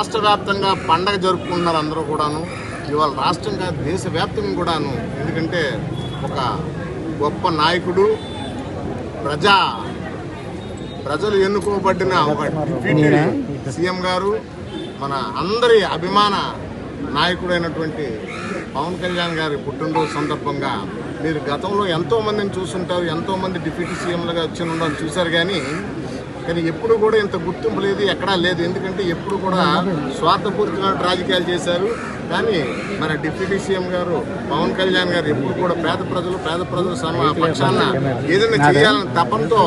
రాష్ట్ర వ్యాప్తంగా పండగ జరుపుకుంటున్నారు అందరూ కూడాను. ఇవాళ రాష్ట్రంగా దేశవ్యాప్తంగా కూడాను. ఎందుకంటే ఒక గొప్ప నాయకుడు ప్రజా ప్రజలు ఎన్నుకోబడిన ఒక డిప్యూటీ సీఎం గారు మన అందరి అభిమాన నాయకుడైనటువంటి పవన్ కళ్యాణ్ గారి పుట్టినరోజు సందర్భంగా మీరు గతంలో ఎంతో మందిని చూస్తుంటారు ఎంతో మంది డిప్యూటీ సీఎంలుగా వచ్చి ఉండడం చూశారు కానీ కానీ ఎప్పుడు కూడా ఇంత గుర్తింపు లేదు ఎక్కడా లేదు. ఎందుకంటే ఎప్పుడు కూడా స్వార్థపూరితమైన రాజకీయాలు చేశారు. కానీ మన డిప్యూటీ సీఎం గారు పవన్ కళ్యాణ్ గారు ఎప్పుడు కూడా పేద ప్రజలు పేద ప్రజల పక్షాన ఏదైనా చేయాలని తపంతో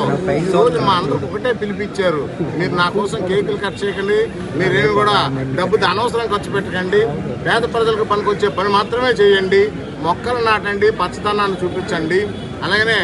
ఈ రోజు మా అందరికి ఒకటే పిలిపించారు. మీరు నా కోసం కేకులు కట్ చేయకండి మీరేమి కూడా డబ్బు అనవసరం ఖర్చు పెట్టకండి పేద ప్రజలకు పనికొచ్చే పని మాత్రమే చేయండి మొక్కలు నాటండి పచ్చదనాన్ని చూపించండి. అలాగనే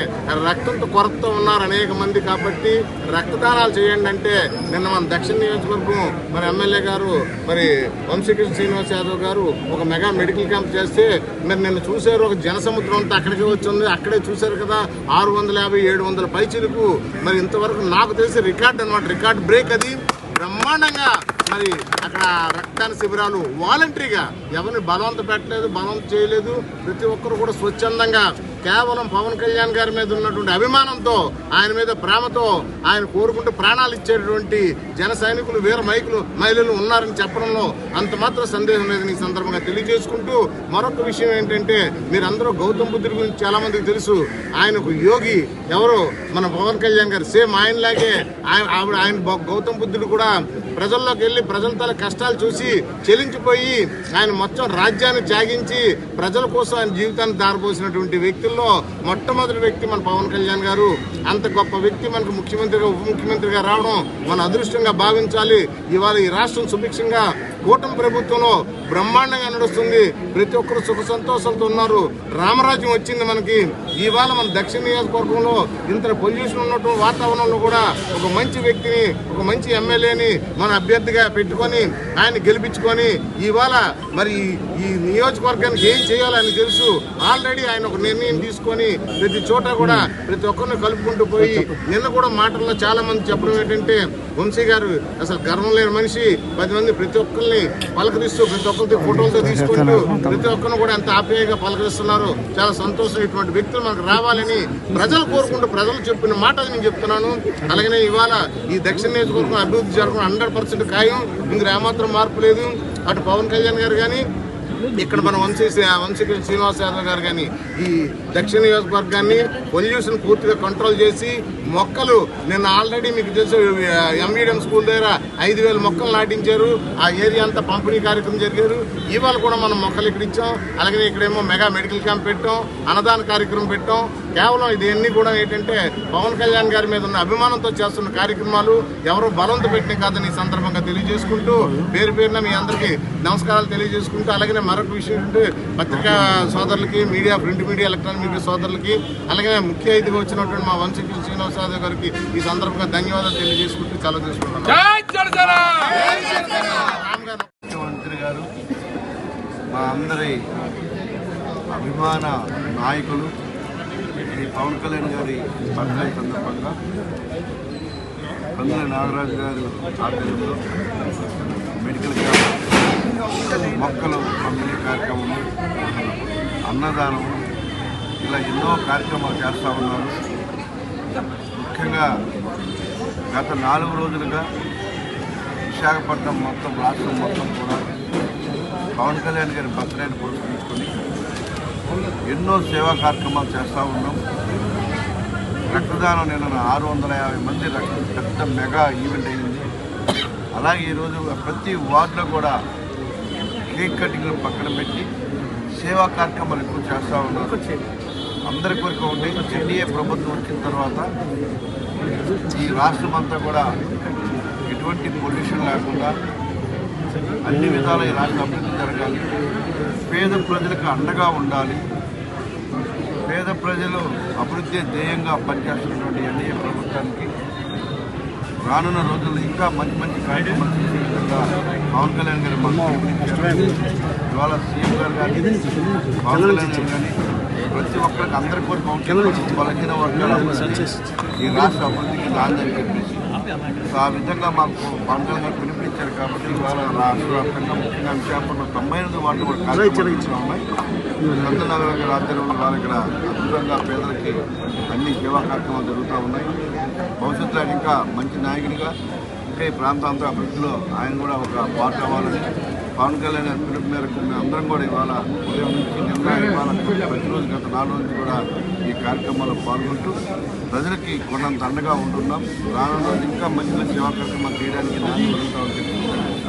రక్తంతో కొరతతో ఉన్నారు అనేక మంది కాబట్టి రక్తదానాలు చేయండి అంటే నిన్న మన దక్షిణ నియోజకవర్గం మరి ఎమ్మెల్యే గారు మరి వంశీకృష్ణ శ్రీనివాస్ యాదవ్ గారు ఒక మెగా మెడికల్ క్యాంప్ చేస్తే మరి నిన్న చూశారు ఒక జనసముద్రం అంతా అక్కడికి వచ్చింది అక్కడే చూశారు కదా ఆరు వందల యాభై ఏడు వందల పైచిలకు. మరి ఇంతవరకు నాకు తెలిసి రికార్డ్ అనమాట రికార్డ్ బ్రేక్ అది. బ్రహ్మాండంగా మరి అక్కడ రక్తదాన శిబిరాలు వాలంటరీగా ఎవరిని బలవంత పెట్టలేదు బలవంత చేయలేదు. ప్రతి ఒక్కరు కూడా స్వచ్ఛందంగా కేవలం పవన్ కళ్యాణ్ గారి మీద ఉన్నటువంటి అభిమానంతో ఆయన మీద ప్రేమతో ఆయన కోరుకుంటూ ప్రాణాలు ఇచ్చేటువంటి జన సైనికులు వీర మైకులు మహిళలు ఉన్నారని చెప్పడంలో అంత మాత్రం సందేహం లేదని ఈ సందర్భంగా తెలియజేసుకుంటూ మరొక విషయం ఏంటంటే మీరందరూ గౌతమ్ బుద్ధుడి గురించి చాలా మందికి తెలుసు. ఆయనకు యోగి ఎవరు మన పవన్ కళ్యాణ్ గారు సేమ్ ఆయనలాగే ఆయన ఆవిడ ఆయన గౌతమ్ బుద్ధుడు కూడా ప్రజల్లోకి వెళ్ళి ప్రజల తల కష్టాలు చూసి చెలించిపోయి ఆయన మొత్తం రాజ్యాన్ని త్యాగించి ప్రజల కోసం ఆయన జీవితాన్ని దారిపోసినటువంటి వ్యక్తుల్లో మొట్టమొదటి వ్యక్తి మన పవన్ కళ్యాణ్ గారు. అంత గొప్ప వ్యక్తి మనకు ముఖ్యమంత్రిగా ఉప ముఖ్యమంత్రిగా రావడం మన అదృష్టంగా భావించాలి. ఇవాళ ఈ రాష్ట్రం సుభిక్షంగా కూటమి ప్రభుత్వంలో బ్రహ్మాండంగా నడుస్తుంది. ప్రతి ఒక్కరు సుఖ సంతోషాలతో ఉన్నారు. రామరాజ్యం వచ్చింది మనకి. ఇవాళ మన దక్షిణ నియోజకవర్గంలో ఇంత పొల్యూషన్ ఉన్నటువంటి వాతావరణంలో కూడా ఒక మంచి వ్యక్తిని ఒక మంచి ఎమ్మెల్యేని మన అభ్యర్థిగా పెట్టుకొని ఆయన గెలిపించుకొని ఇవాళ మరి ఈ- నియోజకవర్గానికి ఏం చేయాలని తెలుసు. ఆల్రెడీ ఆయన ఒక నిర్ణయం తీసుకొని ప్రతి చోట కూడా ప్రతి ఒక్కరిని కలుపుకుంటూ పోయి నిన్న కూడా మాటల్లో చాలా మంది చెప్పడం ఏంటంటే వంశీ గారు అసలు గర్వం లేని మనిషి. పది మంది ప్రతి ఒక్కరిని పలకరిస్తూ ప్రతి ఒక్కరితో ఫోటోలతో తీసుకుంటూ ప్రతి ఒక్కరిని కూడా ఎంత ఆప్యాయంగా పలకరిస్తున్నారు. చాలా సంతోషం ఇటువంటి వ్యక్తులు మనకు రావాలని ప్రజలు కోరుకుంటూ ప్రజలు చెప్పిన మాట నేను చెప్తున్నాను. అలాగనే ఇవాళ ఈ దక్షిణ నియోజకవర్గం అభివృద్ధి జరగడం హండ్రెడ్ పర్సెంట్ ఖాయం. ఇందులో ఏమాత్రం మార్పు లేదు. అటు పవన్ కళ్యాణ్ గారు కానీ ఇక్కడ మన వంశీ వంశీ శ్రీనివాస్ యాదవ్ గారు కానీ ఈ దక్షిణ నియోజకవర్గాన్ని పొల్యూషన్ పూర్తిగా కంట్రోల్ చేసి మొక్కలు నిన్న ఆల్రెడీ మీకు తెలుసు ఎంఈడిఎం స్కూల్ దగ్గర ఐదు వేల మొక్కలు నాటించారు. ఆ ఏరియా అంతా పంపిణీ కార్యక్రమం జరిగారు. ఇవాళ కూడా మనం మొక్కలు ఇక్కడ ఇచ్చాం. అలాగే ఇక్కడేమో మెగా మెడికల్ క్యాంప్ పెట్టాం అన్నదాన కార్యక్రమం పెట్టాం. కేవలం ఇదన్నీ కూడా ఏంటంటే పవన్ కళ్యాణ్ గారి మీద ఉన్న అభిమానంతో చేస్తున్న కార్యక్రమాలు ఎవరో బలంతో పెట్టిన కాదని ఈ సందర్భంగా తెలియజేసుకుంటూ పేరు పేరున మీ అందరికీ నమస్కారాలు తెలియజేసుకుంటూ అలాగే మరొక విషయం ఏంటంటే పత్రికా సోదరులకి media print media electronic media సోదరులకి అలాగే ముఖ్య అతిథిగా వచ్చినటువంటి మా వంశకృష్ణ శ్రీనివాస యాదవ్ గారికి ఈ సందర్భంగా ధన్యవాదాలు తెలియజేసుకుంటూ చాలా గారు ముఖ్యమంత్రి గారు మా అందరి అభిమాన నాయకులు శ్రీ పవన్ కళ్యాణ్ గారి బర్త్డే సందర్భంగా పందుల నాగరాజు గారు ఆధ్వర్యంలో మెడికల్ క్యాంప్ మొక్కలు పంపిణీ కార్యక్రమం అన్నదానం ఇలా ఎన్నో కార్యక్రమాలు చేస్తూ ఉన్నారు ముఖ్యంగా గత నాలుగు రోజులుగా విశాఖపట్నం మొత్తం రాష్ట్రం మొత్తం కూడా పవన్ కళ్యాణ్ గారి బర్త్డేని పురస్కరించుకొని ఎన్నో సేవా కార్యక్రమాలు చేస్తూ ఉన్నాం. రక్తదానం నిన్న ఆరు వందల యాభై మంది రక్త పెద్ద మెగా ఈవెంట్ అయింది. అలాగే ఈరోజు ప్రతి వార్డులో కూడా కేక్ కటింగ్లు పక్కన పెట్టి సేవా కార్యక్రమాలు ఎక్కువ చేస్తూ ఉన్నారు అందరి కోరిక ఉండి ఎన్డీఏ ప్రభుత్వం వచ్చిన తర్వాత ఈ రాష్ట్రం అంతా కూడా ఎటువంటి పొల్యూషన్ లేకుండా అన్ని విధాల ఈ రాష్ట్ర అభివృద్ధి జరగాలి. పేద ప్రజలకు అండగా ఉండాలి. పేద ప్రజలు అభివృద్ధి ధ్యేయంగా పనిచేస్తున్నటువంటి ఎన్డీఏ ప్రభుత్వానికి రానున్న రోజుల్లో ఇంకా మంచి మంచి కార్యక్రమాలు చేసే విధంగా పవన్ కళ్యాణ్ గారు మనకు ఇవాళ సీఎం గారు కానీ పవన్ కళ్యాణ్ గారు కానీ ప్రతి ఒక్కరికి అందరి కోరిక ఉంటుంది బలహీన వర్గాల ఈ రాష్ట్ర అభివృద్ధికి నాందని చెప్పేసి. సో ఆ విధంగా మాకు పవన్ గారు పిలిపించారు కాబట్టి ఇవాళ రాష్ట్ర వ్యాప్తంగా ముఖ్యంగా విశాఖపట్నంలో తొంభై ఎనిమిది వార్డు కూడా కార్యక్రమాలు ఉన్నాయి. నందనగర్ గారి ఆధ్వర్యంలో వాళ్ళు ఇక్కడ అద్భుతంగా పేదలకి అన్ని సేవా కార్యక్రమాలు జరుగుతూ ఉన్నాయి. భవిష్యత్తులో ఇంకా మంచి నాయకుడిగా ఇంకా ఈ ప్రాంతాంతర అభివృద్ధిలో ఆయన కూడా ఒక పార్ట్ అవ్వాలని పవన్ కళ్యాణ్ గారి పిలుపు మేరకు మేము అందరం కూడా ఇవాళ ఉదయం నుంచి నిన్న ఇవాళ ప్రతిరోజు గత నాలుగు నుంచి కూడా ఈ కార్యక్రమాల్లో పాల్గొంటూ ప్రజలకి కొండంత అండగా ఉంటున్నాం. రానున్న ఇంకా మంచి మంచి సేవా కార్యక్రమాలు చేయడానికి నాన్న